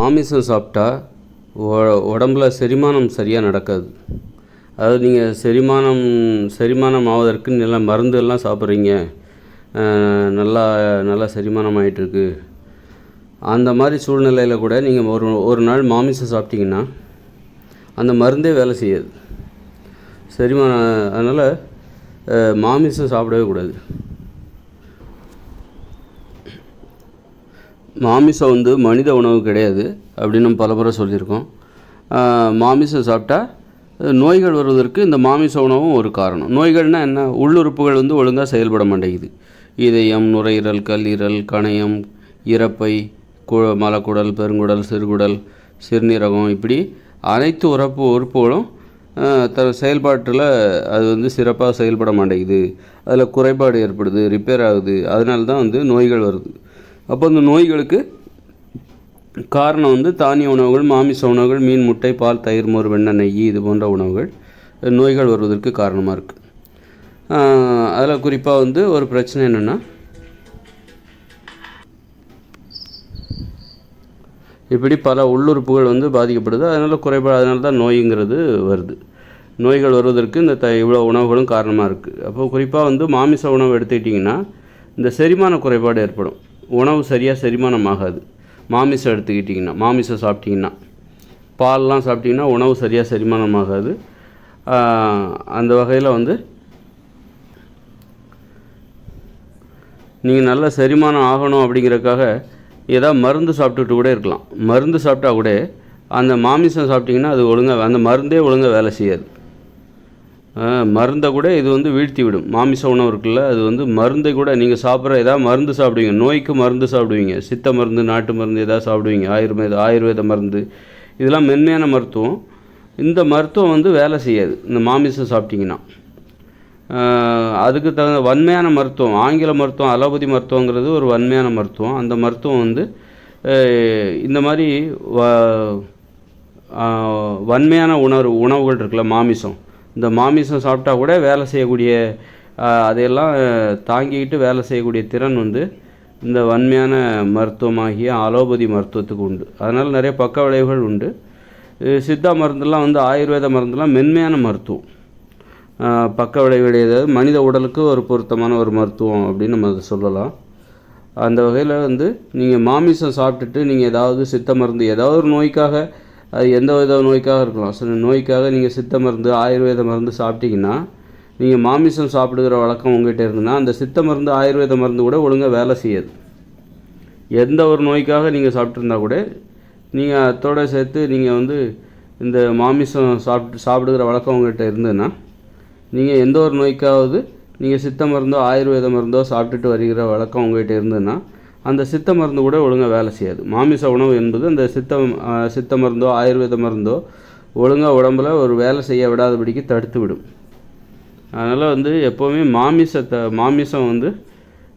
மாமிசம் சாப்பிட்டா உடம்புல செரிமானம் சரியாக நடக்காது. அதாவது நீங்கள் செரிமானம் செரிமானம் ஆவதற்கு நல்ல மருந்து எல்லாம் சாப்பிட்றீங்க. நல்லா நல்லா செரிமானம் ஆகிட்டுருக்கு அந்த மாதிரி சூழ்நிலையில் கூட நீங்கள் ஒரு ஒரு நாள் மாமிசம் சாப்பிட்டீங்கன்னா அந்த மருந்தே வேலை செய்யாது. செரிமானம் அதனால் மாமிசம் சாப்பிடவே கூடாது. மாமிசம் வந்து மனித உணவு கிடையாது அப்படின்னு நம்ம பலமுறை சொல்லியிருக்கோம். மாமிசம் சாப்பிட்டா நோய்கள் வருவதற்கு இந்த மாமிச உணவும் ஒரு காரணம். நோய்கள்னால் என்ன? உள்ளுறுப்புகள் வந்து ஒழுங்காக செயல்பட மாட்டேங்குது. இதயம் நுரையீரல் கல்லீரல் கணையம் இறப்பை கு மலக்குடல் பெருங்குடல் சிறுகுடல் சிறுநீரகம் இப்படி அனைத்து உறப்பு உறுப்புகளும் த செயல்பாட்டில் அது வந்து சிறப்பாக செயல்பட மாட்டேங்குது. அதில் குறைபாடு ஏற்படுது ரிப்பேர் ஆகுது. அதனால தான் வந்து நோய்கள் வருது. அப்போ இந்த நோய்களுக்கு காரணம் வந்து தானிய உணவுகள் மாமிச உணவுகள் மீன் முட்டை பால் தயிர் மோர் வெண்ணெய் நெய் இது போன்ற உணவுகள் நோய்கள் வருவதற்கு காரணமாக இருக்குது அதில் குறிப்பாக வந்து ஒரு பிரச்சனை என்னென்னா இப்படி பல உள்ளுறுப்புகள் வந்து பாதிக்கப்படுது. அதனால் குறைபாடு அதனால தான் நோய்ங்கிறது வருது. நோய்கள் வருவதற்கு இந்த த இவ்வளோ உணவுகளும் காரணமாக இருக்குது அப்போ குறிப்பாக வந்து மாமிச உணவு எடுத்துக்கிட்டிங்கன்னா இந்த செரிமான குறைபாடு ஏற்படும். உணவு சரியாக செரிமானம் ஆகாது மாமிசம் எடுத்துக்கிட்டிங்கன்னா மாமிசம் சாப்பிட்டிங்கன்னா பால்லாம் சாப்பிட்டிங்கன்னா உணவு சரியாக செரிமானம் ஆகாது அந்த வகையில் வந்து நீங்கள் நல்ல செரிமானம் ஆகணும் அப்படிங்கிறதுக்காக ஏதாவது மருந்து சாப்பிட்டுட்டு கூட இருக்கலாம். மருந்து சாப்பிட்டா கூட அந்த மாமிசம் சாப்பிட்டிங்கன்னா அது ஒழுங்காக அந்த மருந்தே ஒழுங்காக வேலை செய்யாது. மருந்தை கூட இது வந்து வீழ்த்தி விடும். மாமிச உணவு இருக்குல்ல அது வந்து மருந்தை கூட நீங்கள் சாப்பிட்ற ஏதாவது மருந்து சாப்பிடுவீங்க. நோய்க்கு மருந்து சாப்பிடுவீங்க. சித்த மருந்து நாட்டு மருந்து ஏதாவது சாப்பிடுவீங்க. ஆயுர்வேத ஆயுர்வேத மருந்து. இதெல்லாம் மென்மையான மருத்துவம். இந்த மருத்துவம் வந்து வேலை செய்யாது. இந்த மாமிசம் சாப்பிட்டிங்கன்னா. அதுக்கு தகுந்த வன்மையான மருத்துவம். ஆங்கில மருத்துவம் அலோபதி மருத்துவங்கிறது ஒரு வன்மையான மருத்துவம். அந்த மருத்துவம் வந்து இந்த மாதிரி வ வன்மையான உணவு உணவுகள் இருக்குல்ல மாமிசம். இந்த மாமிசம் சாப்பிட்டா கூட வேலை செய்யக்கூடிய அதையெல்லாம் தாங்கிக்கிட்டு வேலை செய்யக்கூடிய திறன் வந்து இந்த வன்மையான மருத்துவமாகிய அலோபதி மருத்துவத்துக்கு உண்டு. அதனால் நிறைய பக்க விளைவுகள் உண்டு. சித்தா மருந்தெல்லாம் வந்து ஆயுர்வேத மருந்தெல்லாம் மென்மையான மருத்துவம். பக்க பக்க ஏதாவது மனித உடலுக்கு ஒரு பொருத்தமான ஒரு மருத்துவம் அப்படின்னு நம்ம அதை சொல்லலாம். அந்த வகையில் வந்து நீங்கள் மாமிசம் சாப்பிட்டுட்டு நீங்கள் ஏதாவது சித்த மருந்து ஏதாவது ஒரு நோய்க்காக அது எந்த வித நோய்க்காக இருக்கலாம். சில நோய்க்காக நீங்கள் சித்த மருந்து ஆயுர்வேத மருந்து சாப்பிட்டீங்கன்னா நீங்கள் மாமிசம் சாப்பிடுகிற வழக்கம் உங்ககிட்ட இருந்ததுன்னா அந்த சித்த மருந்து ஆயுர்வேத மருந்து கூட ஒழுங்காக வேலை செய்யாது. எந்த ஒரு நோய்க்காக நீங்கள் சாப்பிட்ருந்தா கூட நீங்கள் அதோட சேர்த்து நீங்கள் வந்து இந்த மாமிசம் சாப்பிட்டு சாப்பிடுகிற வழக்கம் உங்கள்கிட்ட இருந்ததுன்னா நீங்கள் எந்த ஒரு நோய்க்காவது நீங்கள் சித்த மருந்தோ ஆயுர்வேத மருந்தோ சாப்பிட்டுட்டு வருகிற வழக்கம் உங்கள்கிட்ட இருந்ததுன்னா அந்த சித்த மருந்து கூட ஒழுங்காக வேலை செய்யாது. மாமிச உணவு என்பது அந்த சித்த சித்த மருந்தோ ஆயுர்வேத மருந்தோ ஒழுங்காக உடம்புல ஒரு வேலை செய்ய விடாதபடிக்கு தடுத்து விடும். அதனால் வந்து எப்போவுமே மாமிசத்தை மாமிசம் வந்து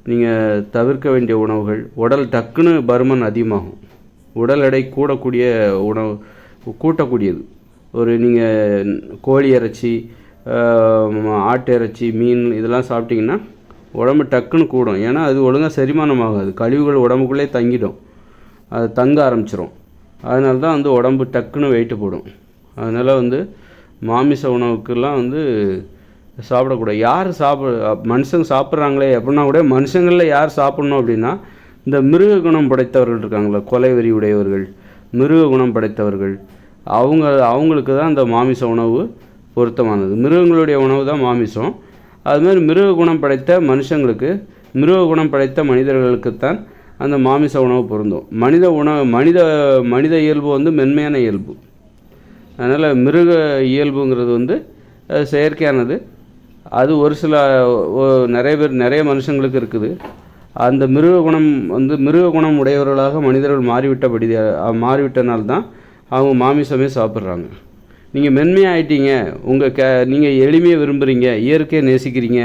நீங்கள் தவிர்க்க வேண்டிய உணவுகள். உடல் டக்குன்னு பருமன் அதிகமாகும். உடல் எடை கூடக்கூடிய உணவு கூட்டக்கூடியது. ஒரு நீங்கள் கோழி இறைச்சி ஆட்டு இறைச்சி மீன் இதெல்லாம் சாப்பிட்டிங்கன்னா உடம்பு டக்குன்னு கூடும். ஏன்னா அது ஒழுங்காக செரிமானம் ஆகாது கழிவுகள் உடம்புக்குள்ளே தங்கிடும். அது தங்க ஆரம்பிச்சிரும். அதனால தான் வந்து உடம்பு டக்குன்னு வெயிட்டு போடும். அதனால் வந்து மாமிச உணவுக்கெல்லாம் வந்து சாப்பிடக்கூடாது. யார் சாப்பிட மனுஷங்க சாப்பிட்றாங்களே அப்படின்னா கூட மனுஷங்களில் யார் சாப்பிட்ணும் அப்படின்னா இந்த மிருக குணம் படைத்தவர்கள் இருக்காங்களே கொலை வெறி உடையவர்கள் மிருக குணம் படைத்தவர்கள். அவங்க அவங்களுக்கு தான் இந்த மாமிச உணவு பொருத்தமானது. மிருகங்களுடைய உணவு தான் மாமிசம். அது மாதிரி மிருக குணம் படைத்த மனுஷங்களுக்கு மிருக குணம் படைத்த மனிதர்களுக்குத்தான் அந்த மாமிச உணவு பொருந்தும். மனித உணவு மனித மனித இயல்பு வந்து மென்மையான இயல்பு. அதனால் மிருக இயல்புங்கிறது வந்து செயற்கையானது. அது ஒரு சில நிறைய பேர் நிறைய மனுஷங்களுக்கு இருக்குது. அந்த மிருக குணம் வந்து மிருக குணம் உடையவர்களாக மனிதர்கள் மாறிவிட்டபடி மாறிவிட்டனால்தான் அவங்க மாமிசமே சாப்பிட்றாங்க. நீங்கள் மென்மையாகிட்டீங்க உங்கள் க நீங்கள் எளிமையை விரும்புகிறீங்க இயற்கையை நேசிக்கிறீங்க.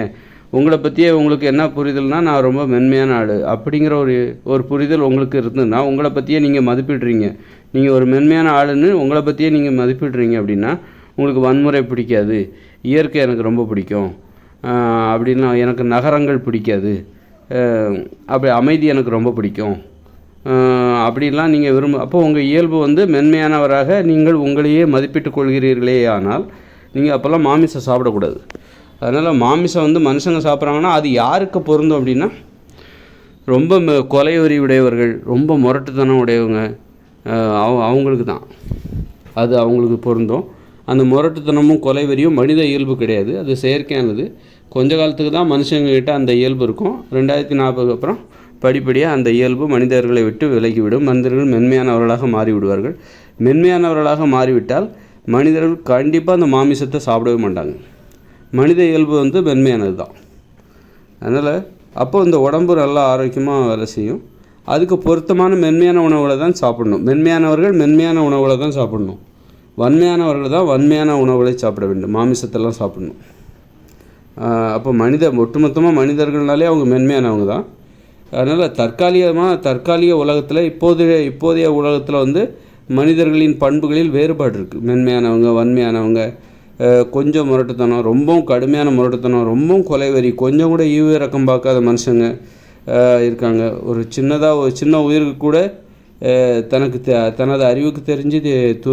உங்களை பற்றியே உங்களுக்கு என்ன புரிதல்னால் நான் ரொம்ப மென்மையான ஆள். அப்படிங்கிற ஒரு ஒரு புரிதல் உங்களுக்கு இருந்ததுன்னா உங்களை பற்றியே நீங்கள் மதிப்பிடுறீங்க. நீங்கள் ஒரு மென்மையான ஆளுன்னு உங்களை பற்றியே நீங்கள் மதிப்பிடுறீங்க அப்படின்னா உங்களுக்கு வன்முறை பிடிக்காது. இயற்கை எனக்கு ரொம்ப பிடிக்கும். அப்படின்னா எனக்கு நகரங்கள் பிடிக்காது. அப்படி அமைதி எனக்கு ரொம்ப பிடிக்கும். அப்படிலாம் நீங்கள் விரும்ப அப்போது உங்கள் இயல்பு வந்து மென்மையானவராக நீங்கள் உங்களையே மதிப்பிட்டுக் கொள்கிறீர்களே ஆனால் நீங்கள் அப்போல்லாம் மாமிசம் சாப்பிடக்கூடாது. அதனால் மாமிசம் வந்து மனுஷங்க சாப்பிட்றாங்கன்னா அது யாருக்கு பொருந்தும் அப்படின்னா ரொம்ப ம- உடையவர்கள் ரொம்ப முரட்டுத்தனம் உடையவங்க அவ- அவங்களுக்கு தான். அது அவங்களுக்கு பொருந்தும். அந்த முரட்டுத்தனமும் கொலை வெறியும் மனித இயல்பு கிடையாது. அது செயற்கையானது. கொஞ்ச காலத்துக்கு தான் மனுஷங்கக்கிட்ட அந்த இயல்பு இருக்கும். ரெண்டாயிரத்தி நாற்பதுக்கு அப்புறம் படிப்படியாக அந்த இயல்பு மனிதர்களை விட்டு விலகிவிடும். மனிதர்கள் மென்மையானவர்களாக மாறிவிடுவார்கள். மென்மையானவர்களாக மாறிவிட்டால் மனிதர்கள் கண்டிப்பாக அந்த மாமிசத்தை சாப்பிடவே மாட்டாங்க. மனித இயல்பு வந்து மென்மையானது தான் அதனால் அப்போ இந்த உடம்பு நல்லா ஆரோக்கியமாக வேலை செய்யும். அதுக்கு பொருத்தமான மென்மையான உணவுகளை தான் சாப்பிடணும். மென்மையானவர்கள் மென்மையான உணவுகளை தான் சாப்பிடணும். வன்மையானவர்கள் தான் வன்மையான உணவுகளை சாப்பிட வேண்டும். மாமிசத்தெல்லாம் சாப்பிடணும். அப்போ மனித ஒட்டுமொத்தமாக மனிதர்கள்னாலே அவங்க மென்மையானவங்க தான். அதனால் தற்காலிகமாக தற்காலிக உலகத்தில் இப்போதைய இப்போதைய உலகத்தில் வந்து மனிதர்களின் பண்புகளில் வேறுபாடு இருக்குது மென்மையானவங்க வன்மையானவங்க கொஞ்சம் முரட்டுத்தனம் ரொம்பவும் கடுமையான முரட்டுத்தனம் ரொம்பவும் கொலைவெறி கொஞ்சம் கூட ஈவு இறக்கம் பார்க்காத மனுஷங்க இருக்காங்க. ஒரு சின்னதாக ஒரு சின்ன உயிருக்கு கூட தனக்கு தனது அறிவுக்கு தெரிஞ்சு து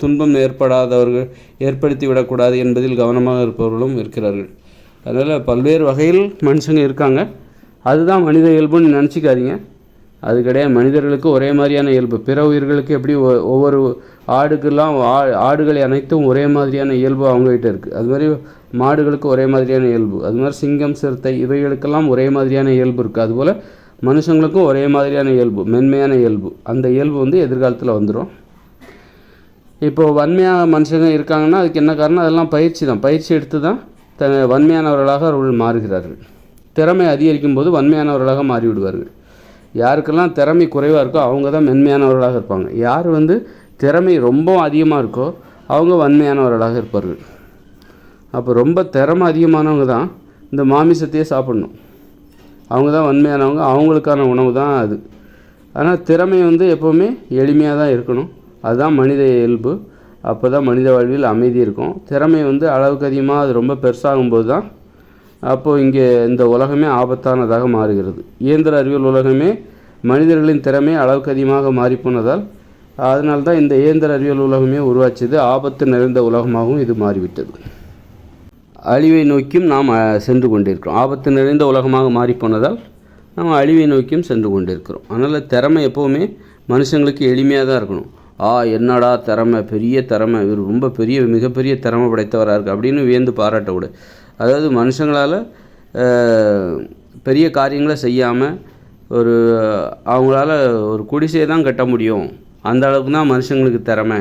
துன்பம் ஏற்படாதவர்கள் ஏற்படுத்தி விடக்கூடாது என்பதில் கவனமாக இருப்பவர்களும் இருக்கிறார்கள். அதனால் பல்வேறு வகையில் மனுஷங்க இருக்காங்க. அதுதான் மனித இயல்புன்னு நினச்சிக்காதீங்க. அது கிடையாது. மனிதர்களுக்கு ஒரே மாதிரியான இயல்பு. பிற உயிர்களுக்கு எப்படி ஒ- ஒவ்வொரு ஆடுக்கெல்லாம் ஆ- ஆடுகளை அனைத்தும் ஒரே மாதிரியான இயல்பு அவங்ககிட்ட இருக்குது அது மாதிரி மாடுகளுக்கு ஒரே மாதிரியான இயல்பு. அது மாதிரி சிங்கம் சிறுத்தை இவைகளுக்கெல்லாம் ஒரே மாதிரியான இயல்பு இருக்குது அதுபோல் மனுஷங்களுக்கும் ஒரே மாதிரியான இயல்பு. மென்மையான இயல்பு. அந்த இயல்பு வந்து எதிர்காலத்தில் வந்துடும் இப்போது வன்மையாக மனுஷங்க இருக்காங்கன்னா அதுக்கு என்ன காரணம்? அதெல்லாம் பயிற்சி தான். பயிற்சி எடுத்து தான் த வன்மையானவர்களாக அவர்கள் மாறுகிறார்கள். திறமை அதிகரிக்கும் போது வன்மையானவர்களாக மாறிவிடுவார்கள். யாருக்கெல்லாம் திறமை குறைவாக இருக்கோ அவங்க தான் மென்மையானவர்களாக இருப்பாங்க. யார் வந்து திறமை ரொம்ப அதிகமாக இருக்கோ அவங்க வன்மையானவர்களாக இருப்பார்கள். அப்போ ரொம்ப திறமை அதிகமானவங்க தான் இந்த மாமிசத்தையே சாப்பிடணும். அவங்க தான் வன்மையானவங்க அவங்களுக்கான உணவு தான் அது. ஆனால் திறமை வந்து எப்போவுமே எளிமையாக தான் இருக்கணும். அதுதான் மனித இயல்பு. அப்போ தான் மனித வாழ்வில் அமைதி இருக்கும். திறமை வந்து அளவுக்கு அதிகமாக அது ரொம்ப பெருசாகும்போது தான் அப்போது இங்கே இந்த உலகமே ஆபத்தானதாக மாறுகிறது. இயந்திர அறிவியல் உலகமே மனிதர்களின் திறமை அளவுக்கு அதிகமாக மாறிப்போனதால் அதனால்தான் இந்த இயந்திர அறிவியல் உலகமே உருவாச்சது ஆபத்து நிறைந்த உலகமாகவும் இது மாறிவிட்டது. அழிவை நோக்கியும் நாம் சென்று கொண்டிருக்கிறோம். ஆபத்து நிறைந்த உலகமாக மாறிப்போனதால் நாம் அழிவை நோக்கியும் சென்று கொண்டிருக்கிறோம். அதனால் திறமை எப்போவுமே மனுஷங்களுக்கு எளிமையாக தான் இருக்கணும். ஆ என்னடா திறமை பெரிய திறமை இவர் ரொம்ப பெரிய மிகப்பெரிய திறமை படைத்தவராக இருக்குது அப்படின்னு வியந்து பாராட்டக்கூடாது. அதாவது மனுஷங்களால் பெரிய காரியங்களை செய்யாமல் ஒரு அவங்களால ஒரு குடிசையை தான் கட்ட முடியும். அந்த அளவுக்கு தான் மனுஷங்களுக்கு திறமை.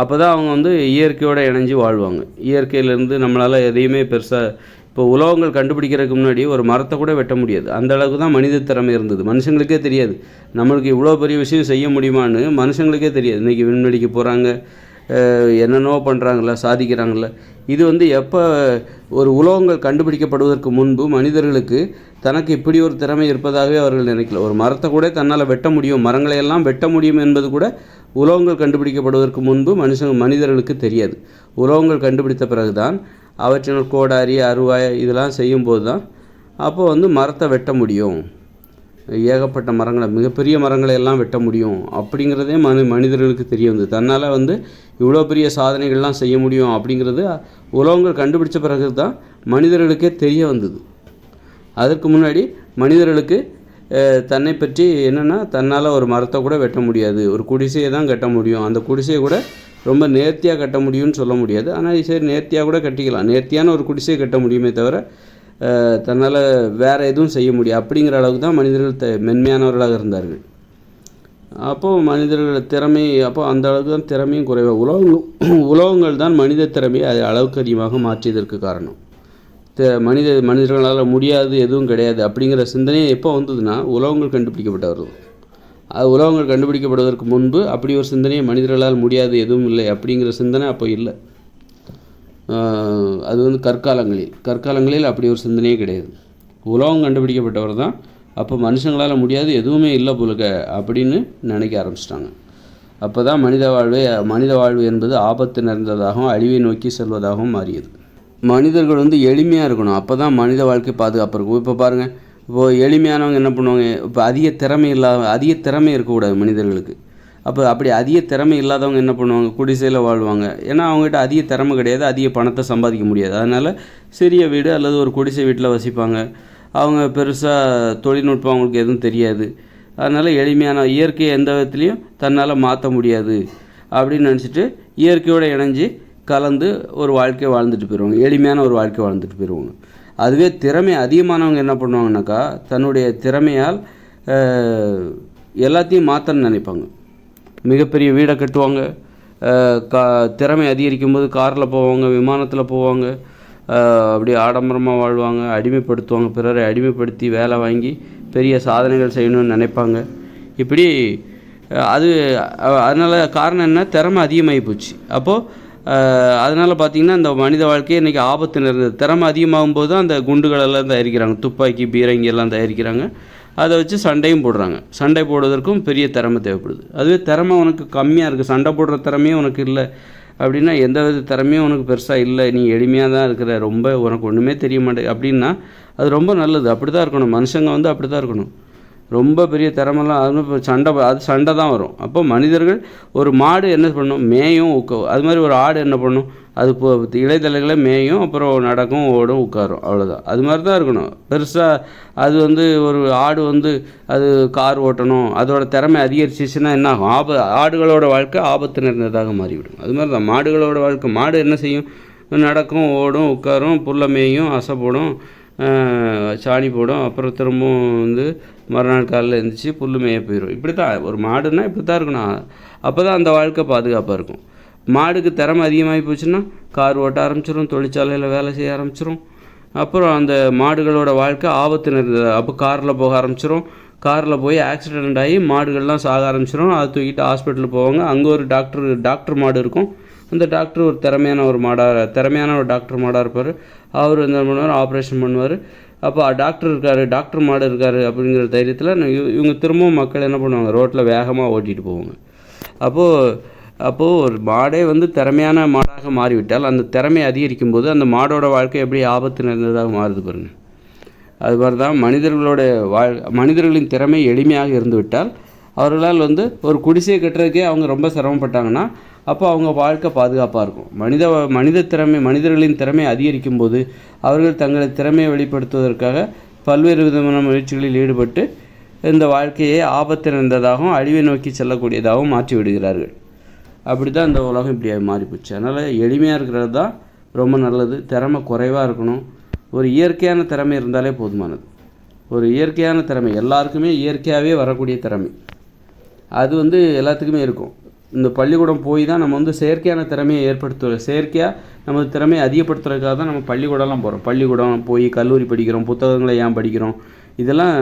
அப்போ தான் அவங்க வந்து இயற்கையோடு இணைஞ்சு வாழ்வாங்க. இயற்கையிலேருந்து நம்மளால் எதையுமே பெருசாக இப்போ உலோகங்கள் கண்டுபிடிக்கிறதுக்கு முன்னாடி ஒரு மரத்தை கூட வெட்ட முடியாது. அந்த அளவுக்கு தான் மனித திறமை இருந்தது. மனுஷங்களுக்கே தெரியாது. நம்மளுக்கு இவ்வளோ பெரிய விஷயம் செய்ய முடியுமான்னு மனுஷங்களுக்கே தெரியாது. இன்றைக்கி விண்வெளிக்கு போகிறாங்க என்னென்னவோ பண்ணுறாங்கல்ல சாதிக்கிறாங்கள இது வந்து எப்போ ஒரு உலோகங்கள் கண்டுபிடிக்கப்படுவதற்கு முன்பு மனிதர்களுக்கு தனக்கு இப்படி ஒரு திறமை இருப்பதாகவே அவர்கள் நினைக்கல. ஒரு மரத்தை கூட தன்னால் வெட்ட முடியும். மரங்களை எல்லாம் வெட்ட முடியும் என்பது கூட உலோகங்கள் கண்டுபிடிக்கப்படுவதற்கு முன்பு மனுஷங்க மனிதர்களுக்கு தெரியாது. உலோகங்கள் கண்டுபிடித்த பிறகுதான் அவற்றினர் கோடாரி அருவாய் இதெல்லாம் செய்யும்போது தான் அப்போ வந்து மரத்தை வெட்ட முடியும். ஏகப்பட்ட மரங்களை மிகப்பெரிய மரங்களை எல்லாம் வெட்ட முடியும் அப்படிங்கிறதே மனி மனிதர்களுக்கு தெரிய வந்தது. தன்னால் வந்து இவ்வளோ பெரிய சாதனைகள்லாம் செய்ய முடியும் அப்படிங்கிறது உலகங்கள் கண்டுபிடிச்ச பிறகு தான் மனிதர்களுக்கே தெரிய வந்தது. அதற்கு முன்னாடி மனிதர்களுக்கு தன்னை பற்றி என்னென்னா தன்னால் ஒரு மரத்தை கூட வெட்ட முடியாது. ஒரு குடிசையை தான் கட்ட முடியும். அந்த குடிசையை கூட ரொம்ப நேர்த்தியாக கட்ட முடியும்னு சொல்ல முடியாது. ஆனால் சரி நேர்த்தியாக கூட கட்டிக்கலாம். நேர்த்தியான ஒரு குடிசையை கட்ட முடியுமே தவிர தன்னால் வேறு எதுவும் செய்ய முடியும் அப்படிங்கிற அளவுக்கு தான் மனிதர்கள் த மென்மையானவர்களாக இருந்தார்கள். அப்போது மனிதர்கள் திறமை அப்போ அந்த அளவுக்கு தான் திறமையும் குறைவாக உலோகங்கள் உலோகங்கள் தான் மனித திறமையை அது அளவுக்கு அதிகமாக மாற்றியதற்கு காரணம். த மனித மனிதர்களால் முடியாது எதுவும் கிடையாது அப்படிங்கிற சிந்தனை எப்போ வந்ததுன்னா உலோகங்கள் கண்டுபிடிக்கப்பட்டவர்கள். அது உலகங்கள் கண்டுபிடிக்கப்படுவதற்கு முன்பு அப்படி ஒரு சிந்தனையை மனிதர்களால் முடியாது எதுவும் இல்லை அப்படிங்கிற சிந்தனை அப்போ இல்லை. அது வந்து கற்காலங்களில். கற்காலங்களில் அப்படி ஒரு சிந்தனையே கிடையாது. உலகம் கண்டுபிடிக்கப்பட்டவர் தான். அப்போ மனுஷங்களால் முடியாது எதுவுமே இல்லை போலுக்க அப்படின்னு நினைக்க ஆரம்பிச்சிட்டாங்க. அப்போ தான் மனித வாழ்வே மனித வாழ்வு என்பது ஆபத்து நிறைந்ததாகவும் அழிவை நோக்கி செல்வதாகவும் மாறியது. மனிதர்கள் வந்து எளிமையாக இருக்கணும். அப்போ தான் மனித வாழ்க்கை பாதுகாப்பு இருக்கும். இப்போ பாருங்கள் இப்போது எளிமையானவங்க என்ன பண்ணுவாங்க? இப்போ அதிக திறமை இல்லாத அதிக திறமை இருக்கக்கூடாது மனிதர்களுக்கு. அப்போ அப்படி அதிக திறமை இல்லாதவங்க என்ன பண்ணுவாங்க? குடிசையில் வாழ்வாங்க. ஏன்னா அவங்ககிட்ட அதிக திறமை கிடையாது அதிக பணத்தை சம்பாதிக்க முடியாது. அதனால் சிறிய வீடு அல்லது ஒரு குடிசை வீட்டில் வசிப்பாங்க. அவங்க பெருசாக தொழில்நுட்பம் அவங்களுக்கு எதுவும் தெரியாது. அதனால் எளிமையான இயற்கையை எந்த விதத்துலேயும் தன்னால் மாற்ற முடியாது அப்படின்னு நினச்சிட்டு இயற்கையோடு இணைஞ்சு கலந்து ஒரு வாழ்க்கையை வாழ்ந்துட்டு போயிடுவாங்க எளிமையான ஒரு வாழ்க்கை வாழ்ந்துட்டு போயிடுவாங்க அதுவே திறமை அதிகமானவங்க என்ன பண்ணுவாங்கனாக்கா தன்னுடைய திறமையால் எல்லாத்தையும் மாற்றணும்னு நினைப்பாங்க. மிகப்பெரிய வீடை கட்டுவாங்க. கா திறமை அதிகரிக்கும் போது காரில் போவாங்க விமானத்தில் போவாங்க. அப்படி ஆடம்பரமாக வாழ்வாங்க அடிமைப்படுத்துவாங்க. பிறரை அடிமைப்படுத்தி வேலை வாங்கி பெரிய சாதனைகள் செய்யணும்னு நினைப்பாங்க. இப்படி அது அதனால் காரணம் என்ன? திறமை அதிகமாகி போச்சு. அப்போது அதனால் பார்த்திங்கன்னா இந்த மனித வாழ்க்கையே இன்றைக்கி ஆபத்து நிறைந்தது. திறமை அதிகமாகும் போது தான் அந்த குண்டுகளெல்லாம் தயாரிக்கிறாங்க. துப்பாக்கி பீரங்கி எல்லாம் தயாரிக்கிறாங்க. அதை வச்சு சண்டையும் போடுறாங்க. சண்டை போடுவதற்கும் பெரிய திறமை தேவைப்படுது. அதுவே திறமை உனக்கு கம்மியாக இருக்குது சண்டை போடுற திறமையும் உனக்கு இல்லை. அப்படின்னா எந்த வித திறமையும் உனக்கு பெருசாக இல்லை. நீ எளிமையாக தான் இருக்கிற. ரொம்ப உனக்கு ஒன்றுமே தெரிய மாட்டே அப்படின்னா அது ரொம்ப நல்லது. அப்படி தான் இருக்கணும். மனுஷங்க வந்து அப்படி தான் இருக்கணும். ரொம்ப பெரிய திறமெல்லாம் அது இப்போ சண்டை அது சண்டை தான் வரும். அப்போ மனிதர்கள் ஒரு மாடு என்ன பண்ணும்? மேயும் உட்க அது மாதிரி ஒரு ஆடு என்ன பண்ணும்? அது இப்போ இலைத்தலைகளை மேயும் அப்புறம் நடக்கும் ஓடும் உட்காரும். அவ்வளோதான் அது மாதிரி தான் இருக்கணும். பெருசாக அது வந்து ஒரு ஆடு வந்து அது கார் ஓட்டணும். அதோட திறமை அதிகரிச்சிச்சுன்னா என்ன ஆகும்? ஆப ஆடுகளோட வாழ்க்கை ஆபத்து நிறைந்ததாக மாறிவிடும். அது மாதிரி தான் மாடுகளோட வாழ்க்கை மாடு என்ன செய்யும்? நடக்கும் ஓடும் உட்காரும் புல்ல மேயும் அசை போடும் சாணி போடும். அப்புறம் திரும்பவும் வந்து மறுநாள் காலையில் எழுந்திரிச்சு புல் மேய போயிடும் இப்படி தான் ஒரு மாடுன்னா இப்படி தான் இருக்கணும். அப்போ தான் அந்த வாழ்க்கை பாதுகாப்பாக இருக்கும். மாடுக்கு திறமை அதிகமாகி போச்சுன்னா கார் ஓட்ட ஆரம்பிச்சிடும் தொழிற்சாலையில் வேலை செய்ய ஆரம்பிச்சிரும். அப்புறம் அந்த மாடுகளோட வாழ்க்கை ஆபத்து நிறைந்தது அப்போ காரில் போக ஆரம்பிச்சிரும். காரில் போய் ஆக்சிடெண்ட் ஆகி மாடுகள்லாம் சாக ஆரம்பிச்சிரும். அதை தூக்கிட்டு ஹாஸ்பிட்டல் போவாங்க. அங்கே ஒரு டாக்டர் டாக்டர் மாடு இருக்கும். அந்த டாக்டர் ஒரு திறமையான ஒரு மாடாக திறமையான ஒரு டாக்டர் மாடாக இருப்பார். அவர் என்ன பண்ணுவார்? ஆப்ரேஷன் பண்ணுவார். அப்போ டாக்டர் இருக்கார் டாக்டர் மாடு இருக்கார் அப்படிங்கிற தைரியத்தில் இவங்க திரும்பவும் மக்கள் என்ன பண்ணுவாங்க? ரோட்டில் வேகமாக ஓட்டிகிட்டு போவாங்க. அப்போது அப்போது ஒரு மாடே வந்து திறமையான மாடாக மாறிவிட்டால் அந்த திறமை அதிகரிக்கும் போது அந்த மாடோட வாழ்க்கை எப்படி ஆபத்து நிறைந்ததாக மாறுது பாருங்க. அது மாதிரி தான் மனிதர்களோட வாழ் மனிதர்களின் திறமை எளிமையாக இருந்துவிட்டால் அவர்களால் வந்து ஒரு குடிசையை கட்டுறதுக்கே அவங்க ரொம்ப சிரமப்பட்டாங்கன்னா அப்போ அவங்க வாழ்க்கை பாதுகாப்பாக இருக்கும். மனித மனித திறமை மனிதர்களின் திறமை அதிகரிக்கும் போது அவர்கள் தங்களது திறமையை வெளிப்படுத்துவதற்காக பல்வேறு விதமான முயற்சிகளில் ஈடுபட்டு இந்த வாழ்க்கையை ஆபத்து நிறைந்ததாகவும் அழிவை நோக்கி செல்லக்கூடியதாகவும் மாற்றி விடுகிறார்கள். அப்படி தான் இந்த உலகம் இப்படி மாறி போச்சு அதனால் எளிமையாக இருக்கிறது தான் ரொம்ப நல்லது. திறமை குறைவாக இருக்கணும். ஒரு இயற்கையான திறமை இருந்தாலே போதுமானது. ஒரு இயற்கையான திறமை. எல்லாருக்குமே இயற்கையாகவே வரக்கூடிய திறமை. அது வந்து எல்லாத்துக்குமே இருக்கும். இந்த பள்ளிக்கூடம் போய் தான் நம்ம வந்து செயற்கையான திறமையை ஏற்படுத்துகிற செயற்கையாக நமது திறமையை அதிகப்படுத்துறதுக்காக தான் நம்ம பள்ளிக்கூடம்லாம் போகிறோம் பள்ளிக்கூடம் போய் கல்லூரி படிக்கிறோம் புத்தகங்களை ஏன் படிக்கிறோம்? இதெல்லாம்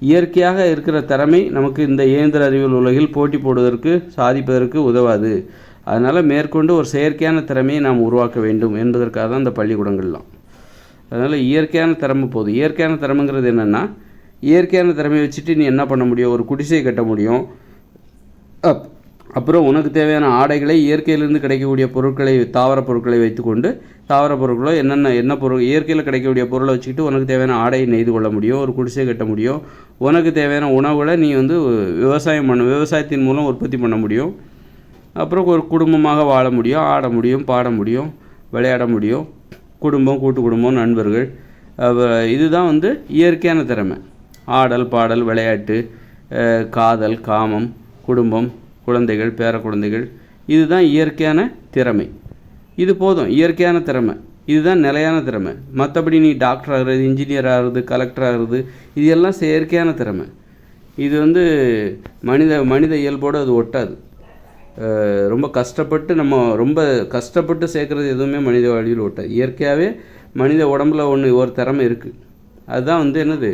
இயற்கையாக இருக்கிற திறமை நமக்கு இந்த இயந்திர அறிவியல் உலகில் போட்டி போடுவதற்கு சாதிப்பதற்கு உதவாது. அதனால் மேற்கொண்டு ஒரு செயற்கையான திறமையை நாம் உருவாக்க வேண்டும் என்பதற்காக தான் இந்த பள்ளிக்கூடங்கள்லாம். அதனால் இயற்கையான திறமை போதும். இயற்கையான திறமைங்கிறது என்னென்னா இயற்கையான திறமையை வச்சுட்டு நீ என்ன பண்ண முடியும்? ஒரு குடிசை கட்ட முடியும். அப் அப்புறம் உனக்கு தேவையான ஆடைகளை இயற்கையிலிருந்து கிடைக்கக்கூடிய பொருட்களை தாவர பொருட்களை வைத்துக்கொண்டு தாவர பொருட்களோ என்னென்ன என்ன பொருள் இயற்கையில் கிடைக்கக்கூடிய பொருளை வச்சுக்கிட்டு உனக்கு தேவையான ஆடையை நெய்து கொள்ள முடியும் ஒரு குடிசை கட்ட முடியும். உனக்கு தேவையான உணவுகளை நீ வந்து விவசாயம் பண்ண விவசாயத்தின் மூலம் உற்பத்தி பண்ண முடியும். அப்புறம் ஒரு குடும்பமாக வாழ முடியும் ஆட முடியும் பாட முடியும் விளையாட முடியும். குடும்பம் கூட்டு குடும்பம் நண்பர்கள். இதுதான் வந்து இயற்கையான திறமை. ஆடல் பாடல் விளையாட்டு காதல் காமம் குடும்பம் குழந்தைகள் பேர குழந்தைகள் இதுதான் இயற்கையான திறமை. இது போதும் இயற்கையான திறமை. இதுதான் நிலையான திறமை. மற்றபடி நீ டாக்டர் ஆகிறது இன்ஜினியர் ஆகிறது கலெக்டர் ஆகிறது இது எல்லாம் செயற்கையான திறமை. இது வந்து மனித மனித இயல்போடு அது ஒட்டாது. ரொம்ப கஷ்டப்பட்டு நம்ம ரொம்ப கஷ்டப்பட்டு சேர்க்குறது எதுவுமே மனித வாழ்வில் ஒட்டாது. இயற்கையாகவே மனித உடம்புல ஒன்று ஒரு திறமை இருக்குது அதுதான் வந்து என்னது?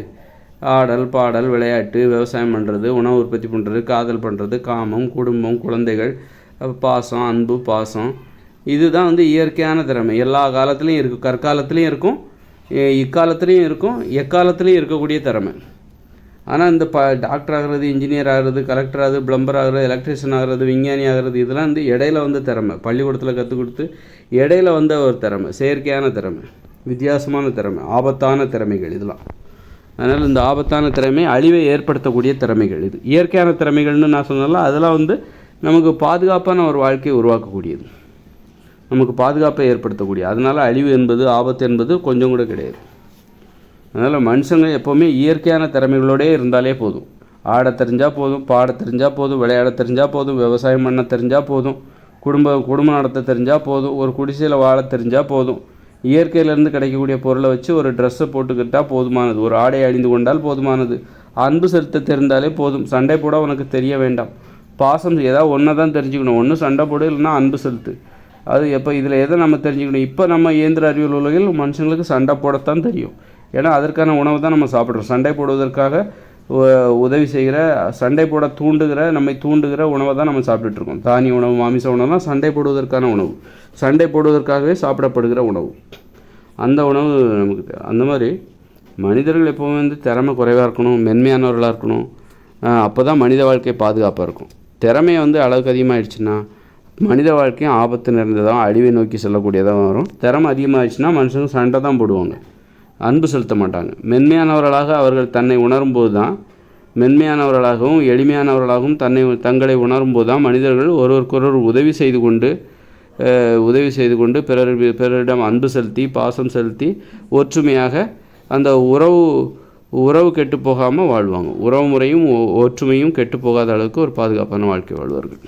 ஆடல் பாடல் விளையாட்டு விவசாயம் பண்ணுறது உணவு உற்பத்தி பண்ணுறது காதல் பண்ணுறது காமம் குடும்பம் குழந்தைகள் பாசம் அன்பு பாசம். இதுதான் வந்து இயற்கையான திறமை. எல்லா காலத்துலேயும் இருக்கும் கற்காலத்துலேயும் இருக்கும். இக்காலத்துலேயும் இருக்கும். எக்காலத்துலேயும் இருக்கக்கூடிய திறமை. ஆனால் இந்த ப டாக்டர் ஆகிறது இன்ஜினியர் ஆகிறது கலெக்டர் ஆகுது பிளம்பர் ஆகிறது எலக்ட்ரிஷியன் ஆகிறது விஞ்ஞானி ஆகிறது இதெல்லாம் வந்து இடையில வந்து திறமை. பள்ளிக்கூடத்தில் கற்றுக் கொடுத்து இடையில வந்த ஒரு திறமை. செயற்கையான திறமை. வித்தியாசமான திறமை. ஆபத்தான திறமைகள் இதெல்லாம். அதனால் இந்த ஆபத்தான திறமை அழிவை ஏற்படுத்தக்கூடிய திறமைகள் இது. இயற்கையான திறமைகள்னு நான் சொன்னால அதெல்லாம் வந்து நமக்கு பாதுகாப்பான ஒரு வாழ்க்கையை உருவாக்கக்கூடியது. நமக்கு பாதுகாப்பை ஏற்படுத்தக்கூடிய அதனால் அழிவு என்பது ஆபத்து என்பது கொஞ்சம் கூட கிடையாது. அதனால் மனுஷங்க எப்போவுமே இயற்கையான திறமைகளோடே இருந்தாலே போதும். ஆட தெரிஞ்சால் போதும் பாட தெரிஞ்சால் போதும் விளையாட தெரிஞ்சால் போதும் விவசாயம் பண்ண தெரிஞ்சால் போதும் குடும்ப குடும்பம் நடத்த தெரிஞ்சால் போதும் ஒரு குடிசையில் வாழ தெரிஞ்சால் போதும். இயற்கையிலேருந்து கிடைக்கக்கூடிய பொருளை வச்சு ஒரு ட்ரெஸ்ஸை போட்டுக்கிட்டால் போதுமானது. ஒரு ஆடை அணிந்து கொண்டால் போதுமானது. அன்பு செலுத்த தெரிந்தாலே போதும். சண்டை போட உனக்கு தெரிய வேண்டாம். பாசம் ஏதாவது ஒன்றை தான் தெரிஞ்சுக்கணும். ஒன்று சண்டை போடு இல்லைன்னா அன்பு செலுத்து. அது எப்போ இதில் எதை நம்ம தெரிஞ்சுக்கணும்? இப்போ நம்ம இயந்திர அறிவியல் உலகில் மனுஷங்களுக்கு சண்டை போடத்தான் தெரியும். ஏன்னா அதற்கான உணவு தான் நம்ம சாப்பிட்றோம். சண்டை போடுவதற்காக உதவி செய்கிற சண்டை போட தூண்டுகிற நம்மை தூண்டுகிற உணவை தான் நம்ம சாப்பிட்டுட்டு இருக்கோம். தானிய உணவு மாமிச உணவுலாம் சண்டை போடுவதற்கான உணவு. சண்டை போடுவதற்காகவே சாப்பிடப்படுகிற உணவு. அந்த உணவு நமக்கு அந்த மாதிரி மனிதர்கள் எப்போவுமே வந்து திறமை குறைவாக இருக்கணும் மென்மையானவர்களாக இருக்கணும். அப்போ தான் மனித வாழ்க்கை பாதுகாப்பாக இருக்கும். திறமை வந்து அளவுக்கு அதிகமாகிடுச்சுன்னா மனித வாழ்க்கையும் ஆபத்து நிறைந்ததாக அழிவை நோக்கி செல்லக்கூடியதாக வரும். திறமை அதிகமாகிடுச்சுன்னா மனுஷங்க சண்டை தான் போடுவாங்க. அன்பு செலுத்த மாட்டாங்க. மென்மையானவர்களாக அவர்கள் தன்னை உணரும்போது தான் மென்மையானவர்களாகவும் எளிமையானவர்களாகவும் தன்னை தங்களை உணரும்போது தான் மனிதர்கள் ஒருவருக்கொருவர் உதவி செய்து கொண்டு உதவி செய்து கொண்டு பிறர் பிறரிடம் அன்பு செலுத்தி பாசம் செலுத்தி ஒற்றுமையாக அந்த உறவு உறவு கெட்டு போகாமல் வாழ்வாங்க. உறவு முறையும் ஒ- ஒற்றுமையும் கெட்டு போகாத அளவுக்கு ஒரு பாதுகாப்பான வாழ்க்கை வாழ்வார்கள்.